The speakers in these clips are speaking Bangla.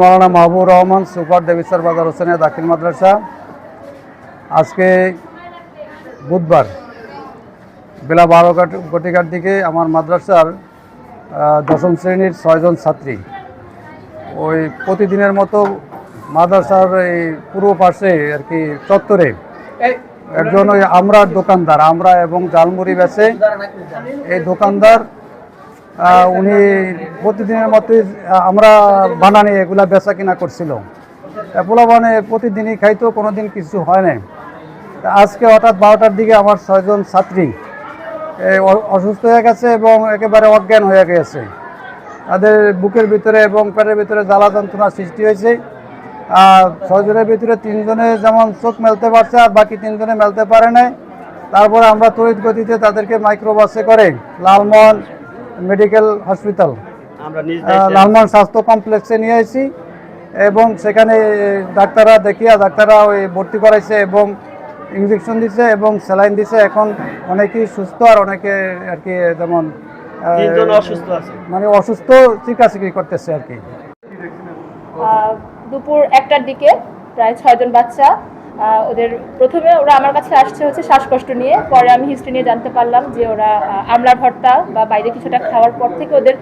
মৌলানা মাহবুব রহমান, সুপার দেবিসার বাজার হোসেনের দাখিল মাদ্রাসা। আজকে বুধবার, বেলা বারো ঘটিকার দিকে আমার মাদ্রাসার দশম শ্রেণির ছয়জন ছাত্রী। ওই প্রতিদিনের মতো মাদ্রাসার এই পূর্ব পাশে আর কি চত্বরে একজন ওই আমরা দোকানদার, আমরা এবং জালমুড়ি বেচে এই দোকানদার উনি প্রতিদিনের মতোই আমরা বানানি এগুলা বেচা কিনা করছিল। পোলা মানে প্রতিদিনই খাইতো, কোনোদিন কিছু হয় নাই। আজকে হঠাৎ বারোটার দিকে আমার ছয়জন ছাত্রী অসুস্থ হয়ে গেছে এবং একেবারে অজ্ঞান হয়ে গেছে। তাদের বুকের ভিতরে এবং পেটের ভিতরে জ্বালা যন্ত্রণা সৃষ্টি হয়েছে। ছয়জনের ভিতরে তিনজনে যেমন চোখ মেলতে পারছে আর বাকি তিনজনে মেলতে পারে নাই তারপরে আমরা তড়িৎ গতিতে তাদেরকে মাইক্রোবাসে করে লালমোহন মেডিকেল হসপিটাল আমরা নিজ আহ, লালমোহন স্বাস্থ্য কমপ্লেক্সে নিয়ে এসেছি এবং সেখানে ডাক্তাররা দেখিয়া ডাক্তাররা ওই ভর্তি করাইছে এবং ইঞ্জেকশন দিছে এবং স্যালাইন দিছে। এখন অনেকেই সুস্থ আর অনেকে আর কি যেমন অসুস্থ আছে। মানে অসুস্থ চিকাচিকি করতেছে আর কি। দুপুর একটার দিকে, প্রায় ছয়জন বাচ্চা ওদের প্রথমে ওরা আমার কাছে আসছে হচ্ছে শ্বাসকষ্ট নিয়ে। পরে আমি হিস্ট্রি নিয়ে জানতে পারলাম যে ওরা আমলার ভর্তা বা বাইরে কিছুটা খাওয়ার পর থেকে ওদের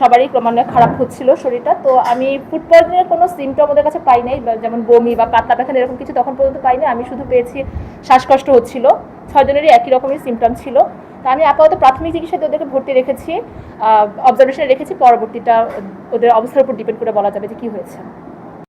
সবারই ক্রমান্বয়ে খারাপ হচ্ছিল শরীরটা। তো আমি ফুড পয়জনের কোনো সিমটম ওদের কাছে পাই নাই যেমন বমি বা পাতলা পায়খানা এরকম কিছু তখন পর্যন্ত পাইনি। আমি শুধু পেয়েছি শ্বাসকষ্ট হচ্ছিল। ছয়জনেরই একই রকমের সিমটম ছিল। তা আমি আপাতত প্রাথমিক চিকিৎসাতে ওদেরকে ভর্তি রেখেছি অবজারভেশনে রেখেছি। পরবর্তীটা ওদের অবস্থার উপর ডিপেন্ড করে বলা যাবে যে কী হয়েছে।